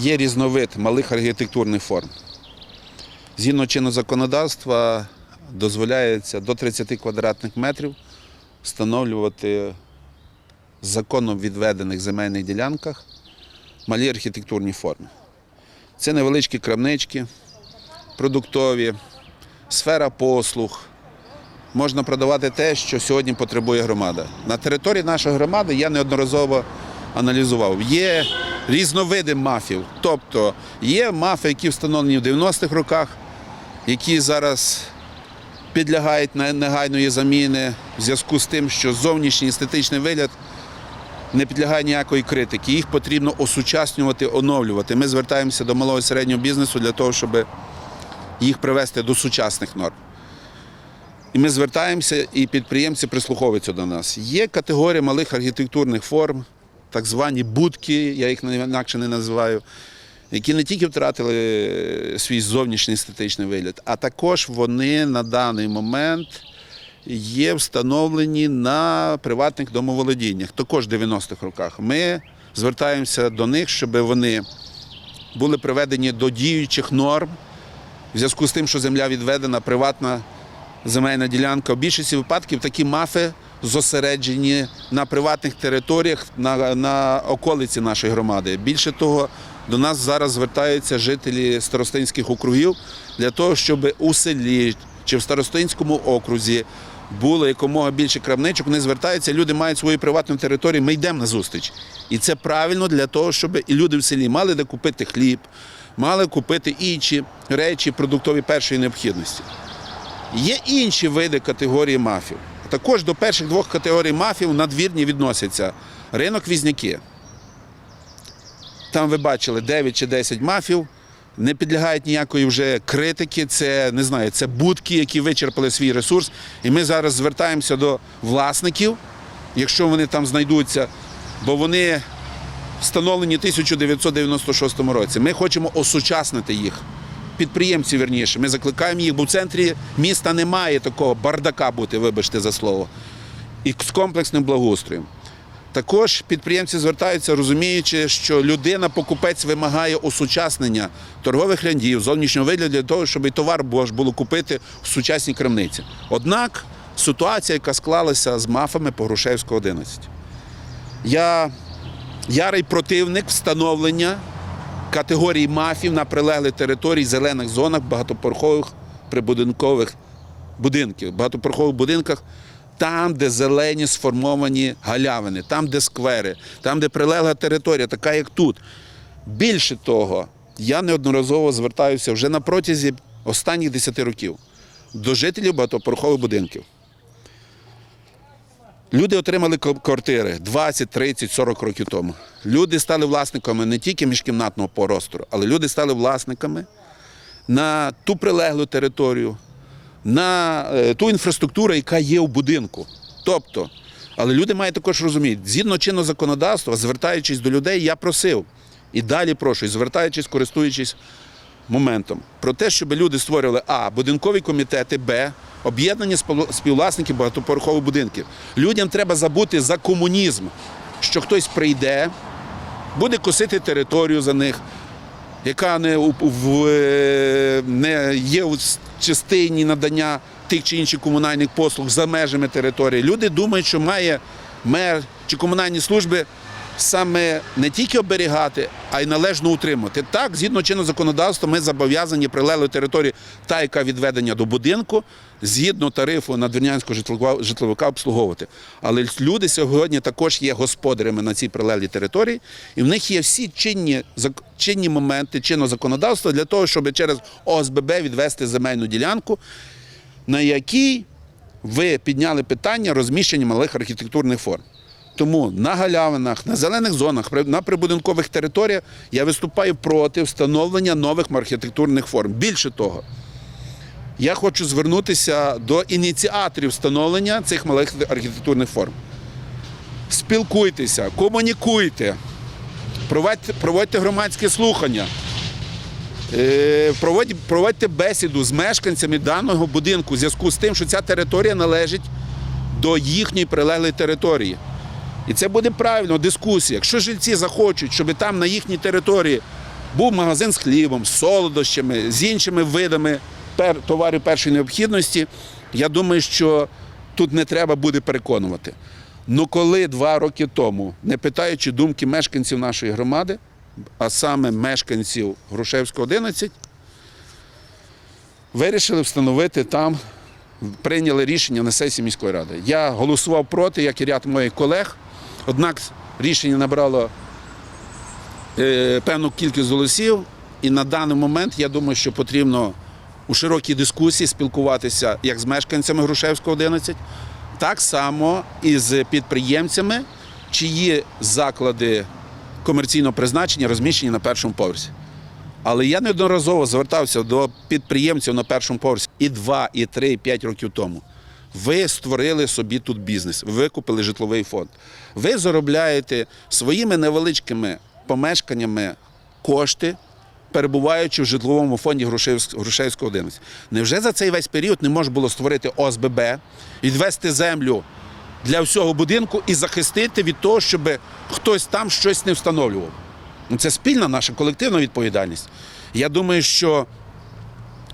є різновид малих архітектурних форм. Згідно чинного законодавства дозволяється до 30 квадратних метрів встановлювати законом відведених земельних ділянках малі архітектурні форми. Це невеличкі крамнички, продуктові, сфера послуг. Можна продавати те, що сьогодні потребує громада. На території нашої громади я неодноразово аналізував. Є різновиди мафів. Тобто є мафи, які встановлені в 90-х роках, які зараз підлягають на негайної заміни в зв'язку з тим, що зовнішній естетичний вигляд не підлягає ніякої критики. Їх потрібно осучаснювати, оновлювати. Ми звертаємося до малого і середнього бізнесу для того, щоб їх привести до сучасних норм. І ми звертаємося, і підприємці прислуховуються до нас. Є категорія малих архітектурних форм, так звані будки, я їх інакше не називаю, які не тільки втратили е, свій зовнішній естетичний вигляд, а також вони на даний момент є встановлені на приватних домоволодіннях, також в 90-х роках. Ми звертаємося до них, щоб вони були приведені до діючих норм в зв'язку з тим, що земля відведена, приватна земельна ділянка. В більшості випадків такі мафи зосереджені на приватних територіях, на, на околиці нашої громади. Більше того, до нас зараз звертаються жителі старостинських округів для того, щоб у селі чи в старостинському окрузі було якомога більше крамничок. Вони звертаються, люди мають свою приватну територію. Ми йдемо на зустріч. І це правильно для того, щоб і люди в селі мали де купити хліб, мали купити інші речі продуктові першої необхідності. Є інші види категорії мафів. Також до перших двох категорій мафів надвірні відносяться ринок Візняки. Там ви бачили 9 чи 10 мафів, не підлягають ніякої вже критики. Це не знаю, це будки, які вичерпали свій ресурс. І ми зараз звертаємося до власників, якщо вони там знайдуться, бо вони встановлені в 1996 році. Ми хочемо осучаснити їх. Підприємці, верніше, ми закликаємо їх, бо в центрі міста немає такого бардака бути, вибачте за слово, і з комплексним благоустроєм. Також підприємці звертаються, розуміючи, що людина-покупець вимагає осучаснення торгових рядів, зовнішнього вигляду для того, щоб і товар було купити в сучасній крамниці. Однак ситуація, яка склалася з мафами по Грушевського 11. Я ярий противник встановлення категорії мафів на прилеглих територій, зелених зонах, багатоповерхових прибудинкових будинків, багатоповерхових будинках, там, де зелені сформовані галявини, там, де сквери, там, де прилегла територія, така як тут. Більше того, я неодноразово звертаюся вже на протязі останніх 10 років до жителів багатоповерхових будинків. Люди отримали квартири 20, 30, 40 років тому. Люди стали власниками не тільки міжкімнатного простору, але люди стали власниками на ту прилеглу територію, на е, ту інфраструктуру, яка є в будинку. Тобто, але люди мають також розуміти, згідно чинного законодавства, звертаючись до людей, я просив і далі прошу, звертаючись, користуючись моментом про те, щоб люди створювали а будинкові комітети, б об'єднані спів- співвласників багатоповерхових будинків. Людям треба забути за комунізм, що хтось прийде, буде косити територію за них, яка не, в, не є у частині надання тих чи інших комунальних послуг за межами території. Люди думають, що має мер чи комунальні служби саме не тільки оберігати, а й належно утримувати. Так, згідно чинного законодавства, ми зобов'язані прилеглої території, та, яка відведення до будинку, згідно тарифу надвірнянського житловика обслуговувати. Але люди сьогодні також є господарями на цій прилеглій території, і в них є всі чинні, чинні моменти чинного законодавства для того, щоб через ОСББ відвести земельну ділянку, на якій ви підняли питання розміщення малих архітектурних форм. Тому на галявинах, на зелених зонах, на прибудинкових територіях я виступаю проти встановлення нових архітектурних форм. Bільше того, я хочу звернутися до ініціаторів встановлення цих малих архітектурних форм. Спілкуйтеся, комунікуйте, проводьте, громадські слухання. Е, Проводь, проводьте бесіду з мешканцями даного будинку в зв'язку з тим, що ця територія належить до їхньої прилеглої території. І це буде правильно, дискусія. Якщо жильці захочуть, щоб там на їхній території був магазин з хлібом, з солодощами, з іншими видами товарів першої необхідності. Я думаю, що тут не треба буде переконувати. Ну коли два роки тому, не питаючи думки мешканців нашої громади, а саме мешканців Грушевського 11, вирішили встановити там, прийняли рішення на сесії міської ради. Я голосував проти, як і ряд моїх колег, однак рішення набрало е, певну кількість голосів, і на даний момент я думаю, що потрібно у широкій дискусії спілкуватися як з мешканцями Грушевського 11, так само і з підприємцями, чиї заклади комерційного призначення розміщені на першому поверсі. Але я неодноразово звертався до підприємців на першому поверсі і 2, і 3, і 5 років тому. Ви створили собі тут бізнес, ви викупили житловий фонд. Ви заробляєте своїми невеличкими помешканнями кошти, перебуваючи в житловому фонді Грушевського 11. Невже за цей весь період не можна було створити ОСББ, відвести землю для всього будинку і захистити від того, щоб хтось там щось не встановлював? Ну, Це спільна наша колективна відповідальність. Я думаю, що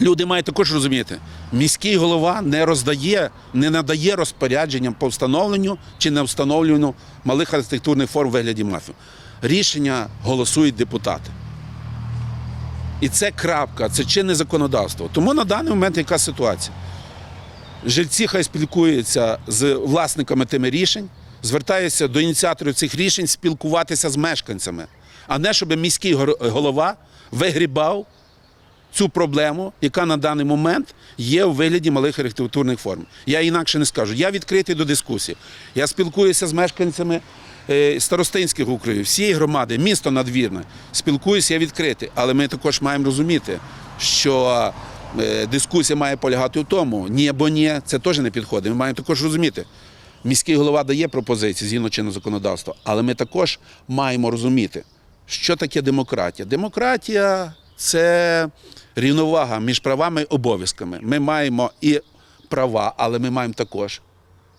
люди мають також розуміти, міський голова не роздає, не надає розпорядженням по встановленню чи не встановленню малих архітектурних форм вигляді мафів. Рішення голосують депутати. І це крапка, це чинне законодавство. Тому на даний момент яка ситуація? Жильці хай спілкуються з власниками тими рішень, звертаються до ініціаторів цих рішень спілкуватися з мешканцями, а не щоб міський голова вигрібав цю проблему, яка на даний момент є у вигляді малих архітектурних форм. Я інакше не скажу. Я відкритий до дискусії. Я спілкуюся з мешканцями е, старостинських округів, всієї громади, місто надвірне. Спілкуюся, я відкритий. Але ми також маємо розуміти, що е, дискусія має полягати у тому, ні або ні, це теж не підходить. Ми маємо також розуміти. Міський голова дає пропозиції згідно чинного законодавства, але ми також маємо розуміти, що таке демократія. Демократія це рівновага між правами і обов'язками. Ми маємо і права, але ми маємо також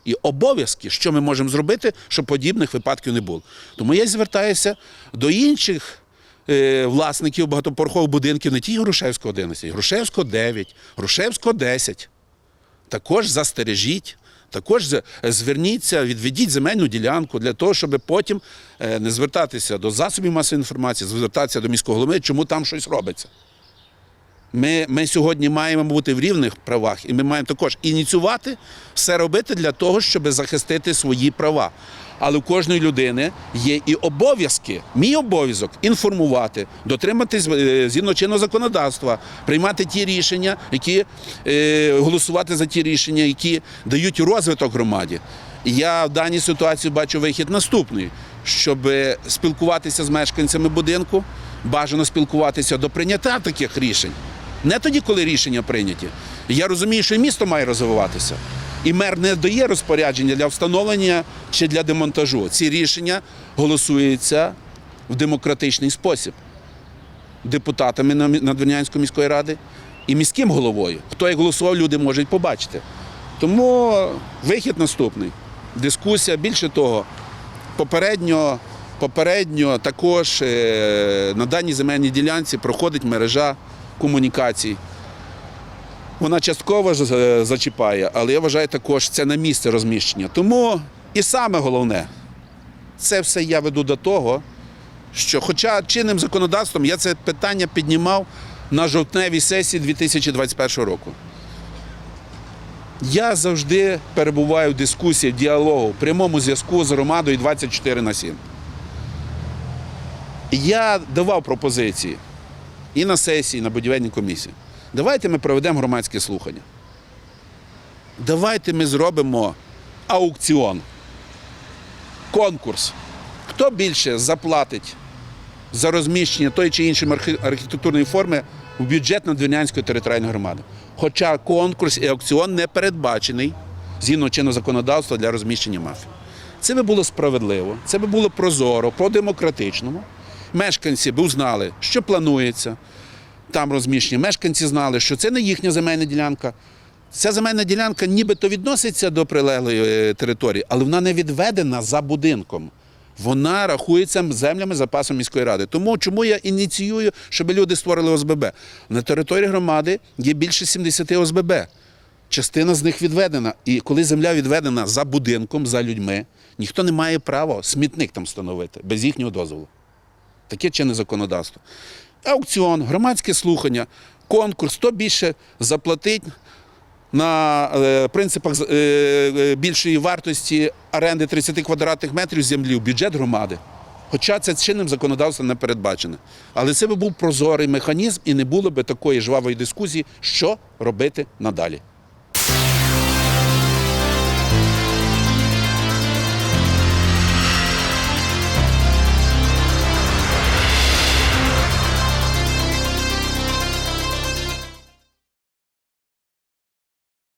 і обов'язки, що ми можемо зробити, щоб подібних випадків не було. Тому я звертаюся до інших е, власників багатоповерхових будинків, не тільки Грушевського 11, Грушевського 9, Грушевського 10 також застережіть, також зверніться, відведіть земельну ділянку для того, щоб потім е, не звертатися до засобів масової інформації, звертатися до міського голови, чому там щось робиться. Ми, ми сьогодні маємо бути в рівних правах, і ми маємо також ініціювати все робити для того, щоб захистити свої права. Але у кожної людини є і обов'язки. Мій обов'язок інформувати, дотриматись е, згідно чинного законодавства, приймати ті рішення, які е, голосувати за ті рішення, які дають розвиток громаді. І я в даній ситуації бачу вихід наступний, щоб спілкуватися з мешканцями будинку, бажано спілкуватися до прийняття таких рішень. Не тоді, коли рішення прийняті. Я розумію, що і місто має розвиватися. І мер не дає розпорядження для встановлення чи для демонтажу. Ці рішення голосуються в демократичний спосіб депутатами на- Надвірнянської міської ради і міським головою. Хто як голосував, люди можуть побачити. Тому вихід наступний. Дискусія. Більше того, попередньо, попередньо також е, на даній земельній ділянці проходить мережа комунікацій. Вона частково е, зачіпає, але я вважаю також це на місце розміщення. Тому і саме головне, це все я веду до того, що, хоча чинним законодавством я це питання піднімав на жовтневій сесії 2021 року. Я завжди перебуваю в дискусії, в діалогу, в прямому зв'язку з громадою 24 на 7. Я давав пропозиції і на сесії, і на будівельній комісії. Давайте ми проведемо громадське слухання. Давайте ми зробимо аукціон, конкурс. Хто більше заплатить за розміщення тої чи іншої архітектурної форми в бюджет Надвірнянської територіальної громади. Хоча конкурс і аукціон не передбачений згідно чинного законодавства для розміщення мафії. Це би було справедливо, це би було прозоро, по-демократичному. Мешканці б узнали, що планується там розміщення. Мешканці знали, що це не їхня земельна ділянка. Ця земельна ділянка нібито відноситься до прилеглої е, території, але вона не відведена за будинком. Вона рахується землями запасу міської ради. Тому чому я ініціюю, щоб люди створили ОСББ? На території громади є більше 70 ОСББ. Частина з них відведена. І коли земля відведена за будинком, за людьми, ніхто не має права смітник там встановити без їхнього дозволу. Таке чинне законодавство. Аукціон, громадське слухання, конкурс, хто більше заплатить на е, принципах е, е, більшої вартості оренди 30 квадратних метрів землі в бюджет громади. Хоча це чинним законодавством не передбачено. Але це би був прозорий механізм і не було би такої жвавої дискусії, що робити надалі.